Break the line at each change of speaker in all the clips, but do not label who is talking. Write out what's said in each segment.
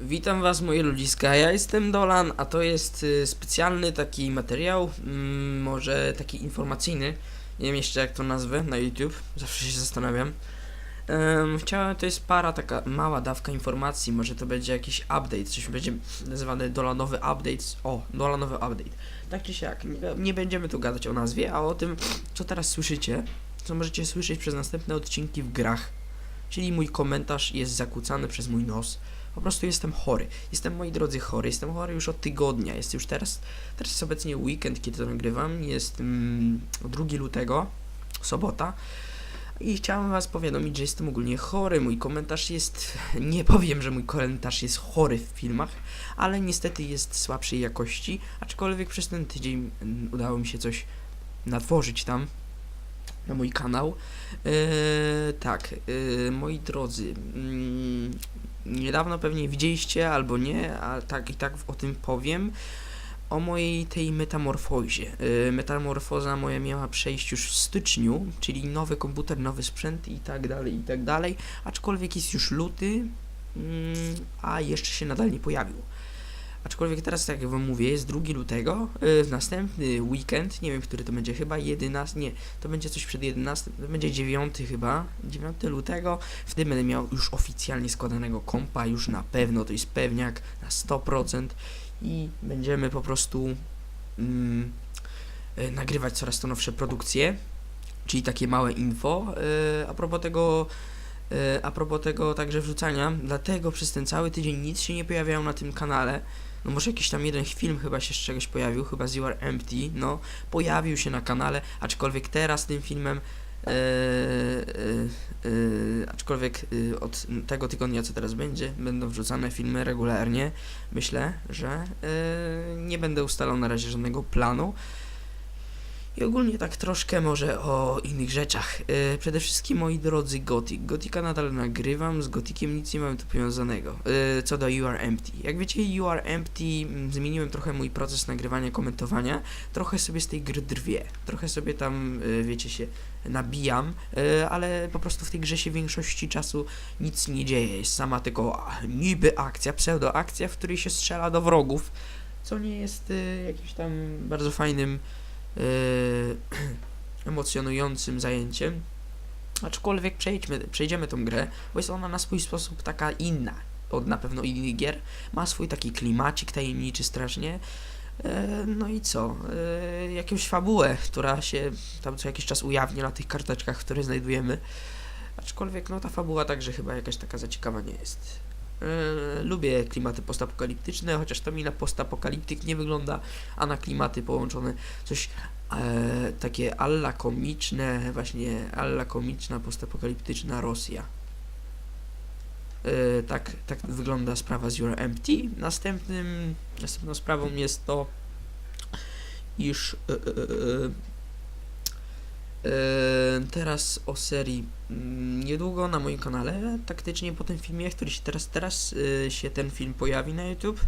Witam Was moje ludziska, ja jestem Dolan, a to jest y, specjalny taki materiał, mm, może taki informacyjny, nie wiem jeszcze jak to nazwę na YouTube, zawsze się zastanawiam. Chciałem, to jest para, taka mała dawka informacji, może to będzie jakiś update, coś będzie nazywane Dolanowy Update, o, Dolanowy Update. Tak czy siak, nie będziemy tu gadać o nazwie, a o tym, co teraz słyszycie, co możecie słyszeć przez następne odcinki w grach. Czyli mój komentarz jest zakłócany przez mój nos. Po prostu jestem chory. Jestem, moi drodzy, chory. Jestem chory już od tygodnia. Jest już teraz, teraz jest obecnie weekend, kiedy to nagrywam. Jest mm, 2 lutego, sobota. I chciałem was powiadomić, że jestem ogólnie chory. Mój komentarz jest, nie powiem, że mój komentarz jest chory w filmach, ale niestety jest słabszej jakości. Aczkolwiek przez ten tydzień mm, udało mi się coś natworzyć tam na mój kanał. Eee, tak, eee, moi drodzy, mm, niedawno pewnie widzieliście albo nie, a tak i tak o tym powiem. O mojej tej metamorfozie. Eee, metamorfoza moja miała przejść już w styczniu, czyli nowy komputer, nowy sprzęt i tak dalej, i tak dalej. Aczkolwiek jest już luty, mm, a jeszcze się nadal nie pojawił. Aczkolwiek teraz, tak jak wam mówię, jest 2 lutego, yy, następny weekend, nie wiem, który to będzie, chyba 11, nie, to będzie coś przed 11, to będzie 9 chyba, 9 lutego, wtedy będę miał już oficjalnie składanego kompa, już na pewno, to jest pewniak na 100% i będziemy po prostu mm, y, nagrywać coraz to nowsze produkcje, czyli takie małe info, yy, a propos tego, a propos tego także wrzucania, dlatego przez ten cały tydzień nic się nie pojawiało na tym kanale, no może jakiś tam jeden film chyba się z czegoś pojawił, chyba z You Are Empty, no, pojawił się na kanale, aczkolwiek teraz tym filmem, e, e, e, aczkolwiek od tego tygodnia, co teraz będzie, będą wrzucane filmy regularnie, myślę, że nie będę ustalał na razie żadnego planu. I ogólnie tak troszkę może o innych rzeczach. E, przede wszystkim moi drodzy Gothic. Gotika nadal nagrywam, z Gotikiem nic nie mam tu powiązanego. E, co do You Are Empty. Jak wiecie, You Are Empty mm, zmieniłem trochę mój proces nagrywania, komentowania. Trochę sobie z tej gry drwię. Trochę sobie tam, e, wiecie, się nabijam, ale po prostu w tej grze się większości czasu nic nie dzieje. Jest sama tylko niby akcja, pseudo-akcja, w której się strzela do wrogów, co nie jest e, jakimś tam bardzo fajnym emocjonującym zajęciem. Aczkolwiek przejdźmy, przejdziemy tą grę, bo jest ona na swój sposób taka inna od na pewno innych gier. Ma swój taki klimacik tajemniczy strasznie. E, No i co? E, Jakąś fabułę, która się tam co jakiś czas ujawnia na tych karteczkach, które znajdujemy. Aczkolwiek no ta fabuła także chyba jakaś taka zaciekawa nie jest. E, Lubię klimaty postapokaliptyczne, chociaż to mi na postapokaliptyk nie wygląda, a na klimaty połączone coś e, takie alla komiczne, właśnie alla komiczna postapokaliptyczna Rosja. E, tak, tak wygląda sprawa z Your Empty. Następnym, następną sprawą jest to, iż e, e, e, e, teraz o serii mm, niedługo na moim kanale, taktycznie po tym filmie, który się teraz, teraz e, się ten film pojawi na YouTube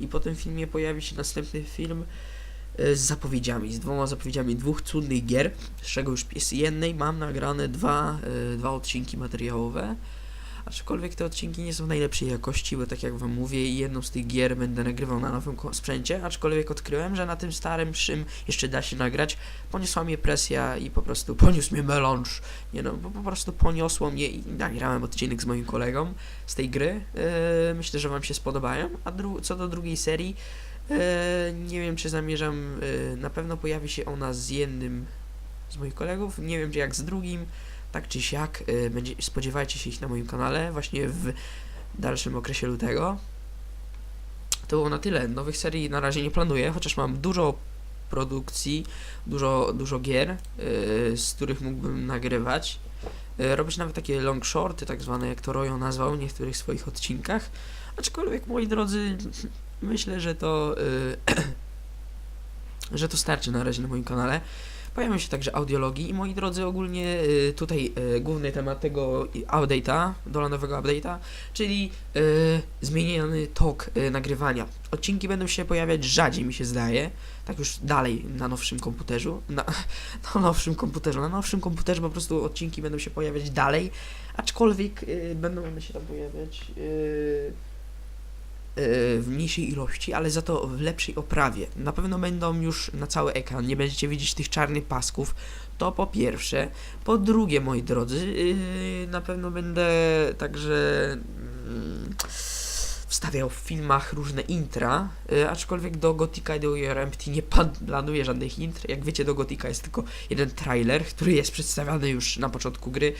i po tym filmie pojawi się następny film e, z zapowiedziami, z dwoma zapowiedziami dwóch cudnych gier, z czego już z jednej mam nagrane dwa, dwa odcinki materiałowe, aczkolwiek te odcinki nie są najlepszej jakości, bo tak jak wam mówię, jedną z tych gier będę nagrywał na nowym sprzęcie, aczkolwiek odkryłem, że na tym starym szym jeszcze da się nagrać, poniosła mnie presja i po prostu poniósł mnie melanż, nie no, bo po prostu poniosło mnie i nagrałem odcinek z moim kolegą z tej gry, e, myślę, że wam się spodobają, a co do drugiej serii, e, nie wiem, czy zamierzam, e, na pewno pojawi się ona z jednym z moich kolegów, nie wiem, czy jak z drugim, tak czy siak, y, będzie, spodziewajcie się ich na moim kanale właśnie w dalszym okresie lutego. To było na tyle. Nowych serii na razie nie planuję, chociaż mam dużo produkcji, dużo, dużo gier, y, z których mógłbym nagrywać. Y, robić nawet takie long shorty, tak zwane, jak to Rojo nazwał w niektórych swoich odcinkach. Aczkolwiek, moi drodzy, myślę, że to, że to starczy na razie na moim kanale. Pojawią się także audiologii i moi drodzy, ogólnie y, tutaj y, główny temat tego update'a, dolanowego update'a, czyli y, zmieniony tok nagrywania. Odcinki będą się pojawiać rzadziej, mi się zdaje, tak już dalej na nowszym komputerzu, na, na nowszym komputerze, na nowszym komputerze po prostu odcinki będą się pojawiać dalej, aczkolwiek będą one się tam pojawiać w mniejszej ilości, ale za to w lepszej oprawie. Na pewno będą już na cały ekran, nie będziecie widzieć tych czarnych pasków. To po pierwsze. Po drugie, moi drodzy, yy, na pewno będę także mm, wstawiał w filmach różne intra, yy, aczkolwiek do Gotika i do Your Empty nie planuję żadnych intr. Jak wiecie, do Gotika jest tylko jeden trailer, który jest przedstawiany już na początku gry.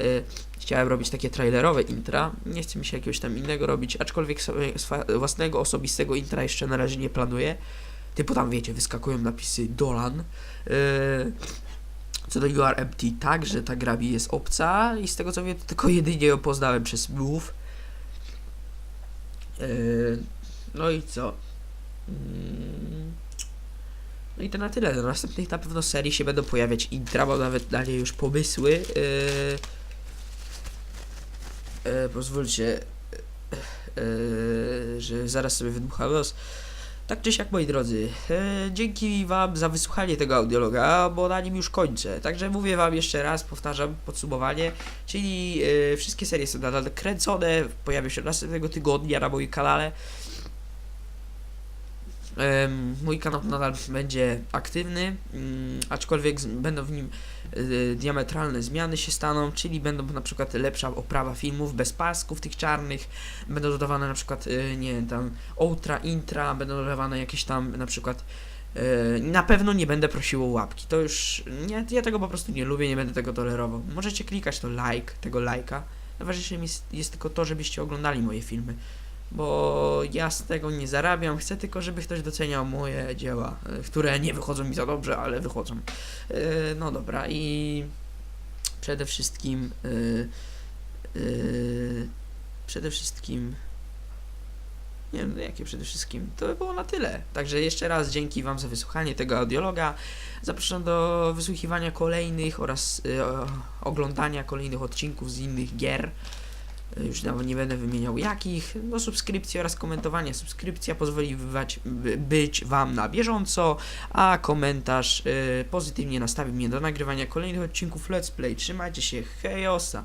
Yy, chciałem robić takie trailerowe intra, nie chcę mi się jakiegoś tam innego robić, aczkolwiek własnego osobistego intra jeszcze na razie nie planuję. Typu tam wiecie, wyskakują napisy Dolan. Yy, co do You Are Empty, tak, że ta gra jest obca i z tego co wiem, to tylko jedynie ją poznałem przez Move. Yy, no i co? Mm. No i to na tyle. Do następnych na pewno serii się będą pojawiać intra, mam nawet na już pomysły. Yy, yy, pozwólcie, że zaraz sobie wydmucham los. Tak czy siak, moi drodzy, e, dzięki Wam za wysłuchanie tego audiologa, bo na nim już kończę. Także mówię Wam jeszcze raz, powtarzam podsumowanie, czyli e, wszystkie serie są nadal kręcone, pojawią się następnego tygodnia na moim kanale. Mój kanał nadal będzie aktywny, mm, aczkolwiek będą w nim e, diametralne zmiany się staną, czyli będą na przykład lepsza oprawa filmów bez pasków tych czarnych, będą dodawane na przykład, e, nie wiem, tam outra, intra, będą dodawane jakieś tam na przykład e, na pewno nie będę prosił o łapki. To już nie, ja tego po prostu nie lubię, nie będę tego tolerował. Możecie klikać to like, tego lajka. Najważniejsze jest, jest tylko to, żebyście oglądali moje filmy. Bo ja z tego nie zarabiam, chcę tylko, żeby ktoś doceniał moje dzieła, e, które nie wychodzą mi za dobrze, ale wychodzą. E, No dobra, i przede wszystkim. e, Przede wszystkim. Nie wiem, jakie przede wszystkim. To by było na tyle. Także jeszcze raz dzięki Wam za wysłuchanie tego audiologa. Zapraszam do wysłuchiwania kolejnych oraz y, oglądania kolejnych odcinków z innych gier. Już nawet nie będę wymieniał jakich. Do subskrypcji oraz komentowania. Subskrypcja pozwoli bywać, by, być Wam na bieżąco, a komentarz y, pozytywnie nastawi mnie do nagrywania kolejnych odcinków Let's Play. Trzymajcie się, hejosa!